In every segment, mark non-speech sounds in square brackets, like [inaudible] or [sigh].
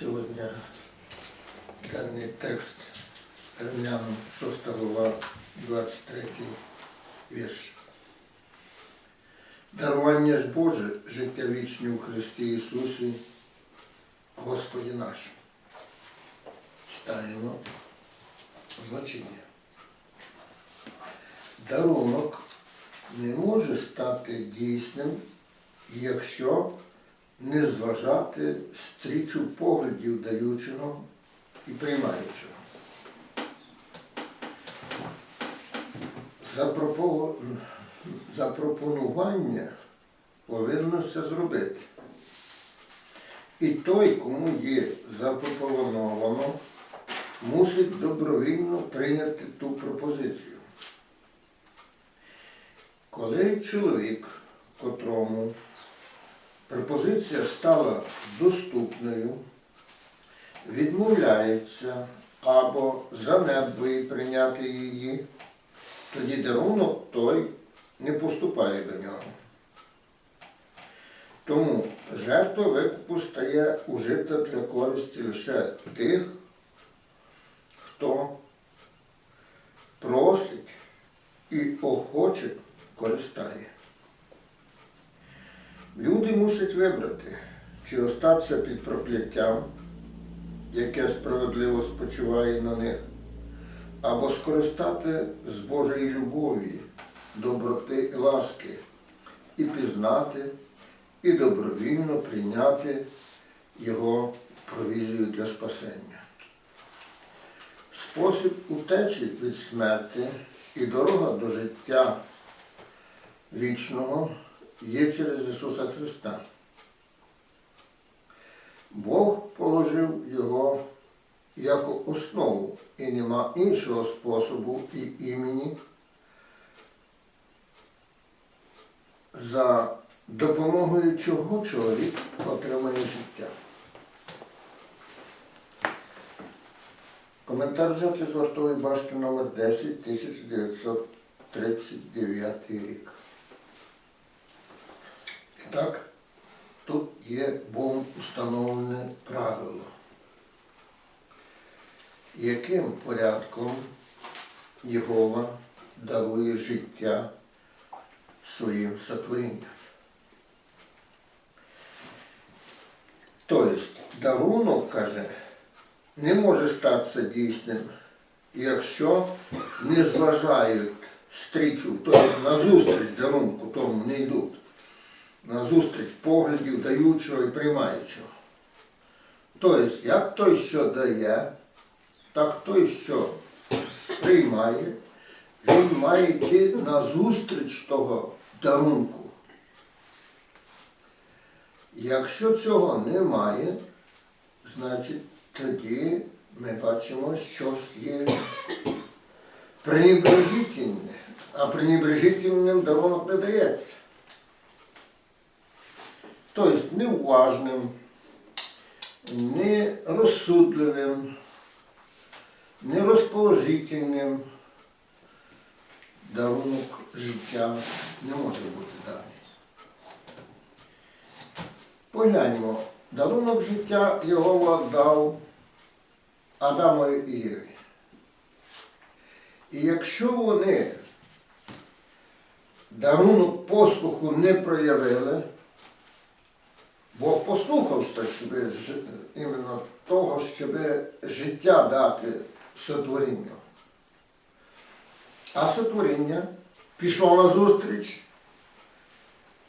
Сьогодні даний текст Римлянам 6 глава, 23 вірш. Дарування ж Боже, життя вічне у Христі Ісусі, Господі нашому. Читаємо значення. Дарунок не може стати дійсним, якщо не зважати стрічу поглядів даючого і приймаючого. Запропонування повинно це зробити. І той, кому є запропоновано, мусить добровільно прийняти ту пропозицію. Коли чоловік, котрому пропозиція стала доступною, відмовляється або занедбує прийняти її, тоді дарунок той не поступає до нього. Тому жертва викупу стає ужита для користі лише тих, хто просить і охоче користає. Люди мусять вибрати, чи остатися під прокляттям, яке справедливо спочиває на них, або скористати з Божої любові, доброти і ласки, і пізнати, і добровільно прийняти Його провізію для спасення. Спосіб утечі від смерті і дорога до життя вічного є через Ісуса Христа. Бог положив його як основу і нема іншого способу і імені за допомогою чого чоловік отримає життя. Коментар взяти з вартової башти номер 10 1939 рік. Так, тут є Богом установлене правило, яким порядком Єгова дарує життя своїм сотворінням. Тобто, дарунок, каже, не може статися дійсним, якщо не зважають стрічу, тобто на зустріч дарунку тому не йдуть на зустріч поглядів даючого і приймаючого. Тобто, як той, що дає, так той, що сприймає, він має йти на зустріч того дарунку. Якщо цього немає, значить тоді ми бачимо, що є пренебрежительне, а пренебрежительним дарунок не дається. Тобто неуважним, нерозсудливим, нерозположительним дарунок життя не може бути даний. Погляньмо, дарунок життя його дав Адамові і Єві. І якщо вони дарунок послуху не проявили, Бог послухався, щоб іменно того, щоб життя дати сотворінню. А сотворіння пішло на зустріч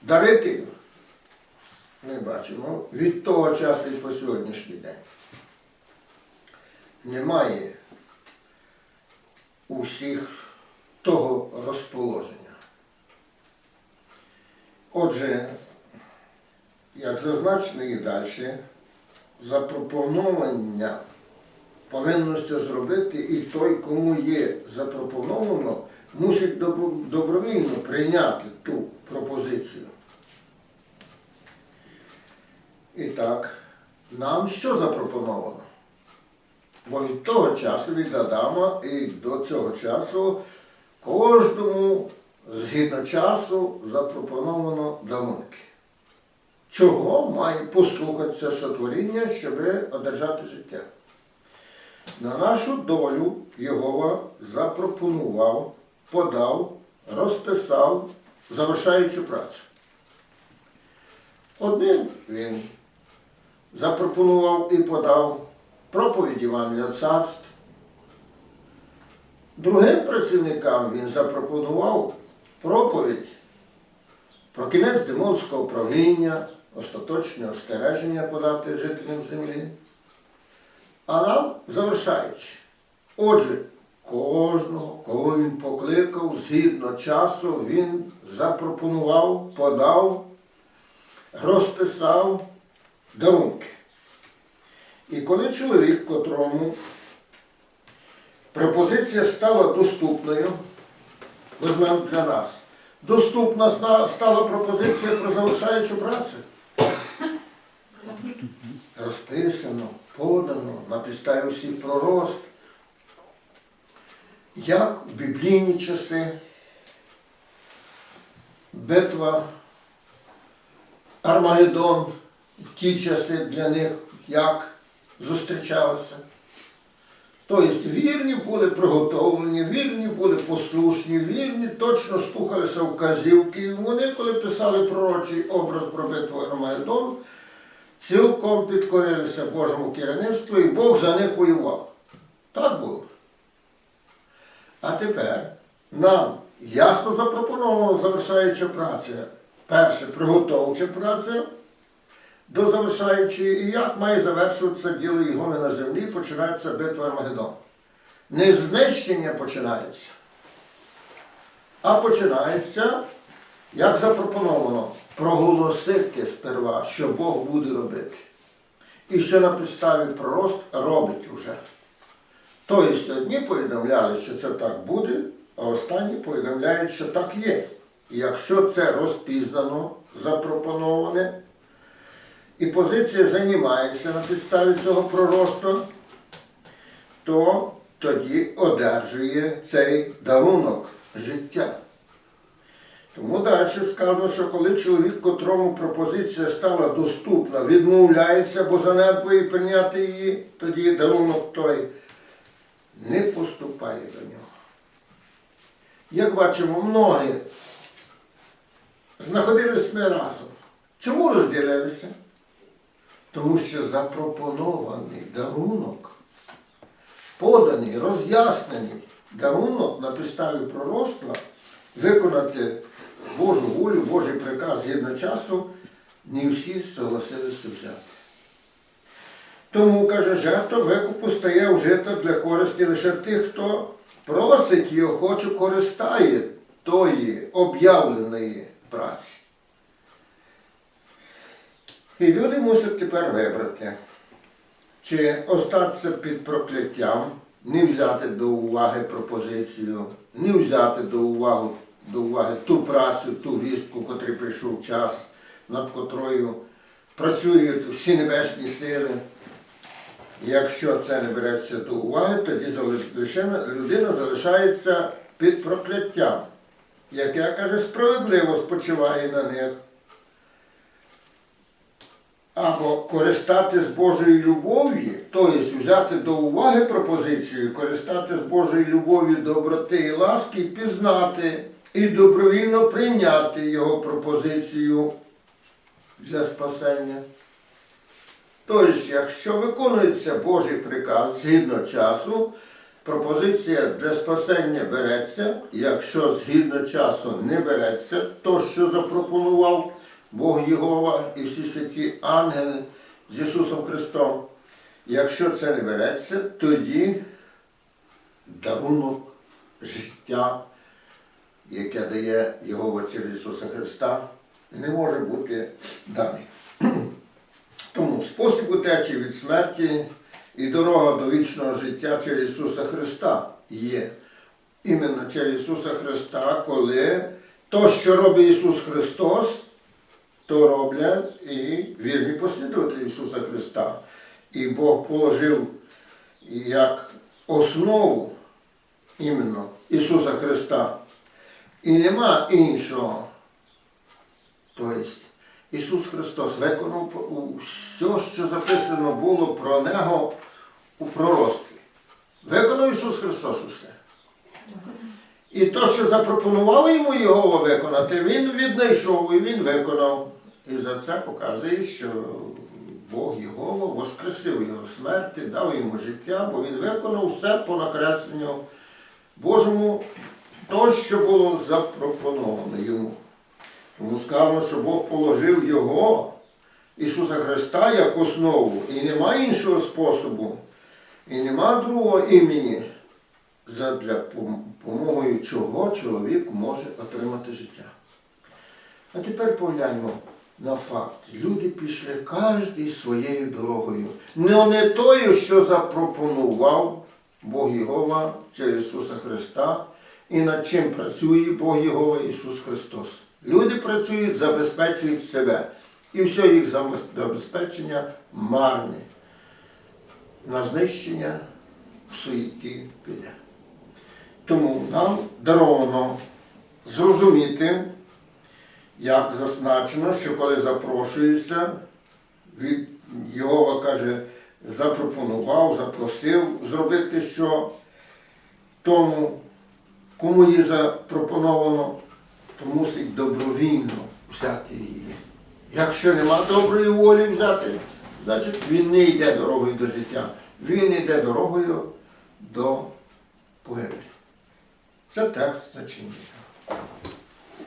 дарителю. Ми бачимо від того часу і по сьогоднішній день. Немає у всіх того розположення. Отже, зазначено і далі, запропонування повинно це зробити і той, кому є запропоновано, мусить добро- добровільно прийняти ту пропозицію. І так, нам що запропоновано? Бо від того часу, від Адама і до цього часу кожному згідно часу запропоновано дарунки. Чого має послухатися сотворіння, щоб одержати життя. На нашу долю Єгова запропонував, подав, розписав, завершаючи працю. Одним він запропонував і подав проповідь Івангелія царств. Другим працівникам він запропонував проповідь про кінець демонського правління, остаточне остереження подати жителям землі. А нам завершаючи. Отже, кожного, кого він покликав, згідно часу, він запропонував, подав, розписав дарунки. І коли чоловік, котрому пропозиція стала доступною, візьмемо для нас, доступна стала пропозиція про завершаючу працю. Розписано, подано на підставі всіх пророст. Як в біблійні часи битва Армагеддон в ті часи для них як зустрічалася. Тобто вірні були приготовлені, вірні були послушні, вірні, точно слухалися вказівки. Вони, коли писали пророчий образ про битву Армагеддон, цілком підкорилися Божому керівництву і Бог за них воював. Так було. А тепер нам ясно запропоновано завершаюча праця. Перше приготовча праця до завершаючої, і як має завершуватися діло Єгови на землі, починається битва Армагеддон. Не знищення починається, а починається, як запропоновано, проголосити сперва, що Бог буде робити. І що на підставі пророст робить уже. Тобто одні повідомляли, що це так буде, а останні повідомляють, що так є. І якщо це розпізнано, запропоноване, і позиція займається на підставі цього проросту, то тоді одержує цей дарунок життя. Тому далі сказано, що коли чоловік, котрому пропозиція стала доступна, відмовляється, бо занедбує прийняти її, тоді дарунок той не поступає до нього. Як бачимо, многі знаходились ми разом. Чому розділилися? Тому що запропонований дарунок, поданий, роз'яснений дарунок на підставі пророцтва виконати Божу волю, Божий приказ згідно часу, не всі согласилися взяти. Тому, каже, жертва викупу стає вжита для користі лише тих, хто просить і охоче користає тої об'явленої праці. І люди мусять тепер вибрати, чи остатися під прокляттям, не взяти до уваги пропозицію, не взяти до уваги, до уваги ту працю, ту вістку, котрий прийшов час, над котрою працюють всі небесні сили. Якщо це не береться до уваги, тоді людина залишається під прокляттям, яке, каже, справедливо спочиває на них. Або користати з Божої любові, тобто взяти до уваги пропозицію, користати з Божої любові, доброти і ласки, і пізнати і добровільно прийняти його пропозицію для спасення. Тобто, якщо виконується Божий приказ згідно часу, пропозиція для спасення береться, якщо згідно часу не береться, то що запропонував Бог Єгова і всі святі ангели з Ісусом Христом, якщо це не береться, тоді дарунок життя, яке дає Єгова через Ісуса Христа, не може бути даний. [clears throat] Тому спосіб утечі від смерті і дорога до вічного життя через Ісуса Христа є. Іменно через Ісуса Христа, коли то, що робить Ісус Христос, то роблять і вірні послідовники Ісуса Христа. І Бог положив як основу іменно Ісуса Христа. І нема іншого. Тобто, Ісус Христос виконав все, що записано було про Нього у пророцтві. Виконав Ісус Христос усе. І то, що запропонував йому Єгова виконати, він віднайшов і він виконав. І за це показує, що Бог Єгова воскресив його смерті, дав йому життя, бо він виконав все по накресленню Божому, то, що було запропоновано йому. Тому сказано, що Бог положив його, Ісуса Христа, як основу, і нема іншого способу, і нема другого імені, задля пом- помогою чого чоловік може отримати життя. А тепер погляньмо на факт. Люди пішли кожен своєю дорогою. Не не тою, що запропонував Бог Єгова через Ісуса Христа, і над чим працює Бог Єгова Ісус Христос. Люди працюють, забезпечують себе. І все їх забезпечення марне. На знищення в суєті піде. Тому нам даровано зрозуміти, як зазначено, що коли запрошується, від Його каже, запропонував, запросив зробити що тому, кому її запропоновано, то мусить добровільно взяти її. Якщо нема доброї волі взяти, значить він не йде дорогою до життя, він йде дорогою до погибелі. Це текст зачинення.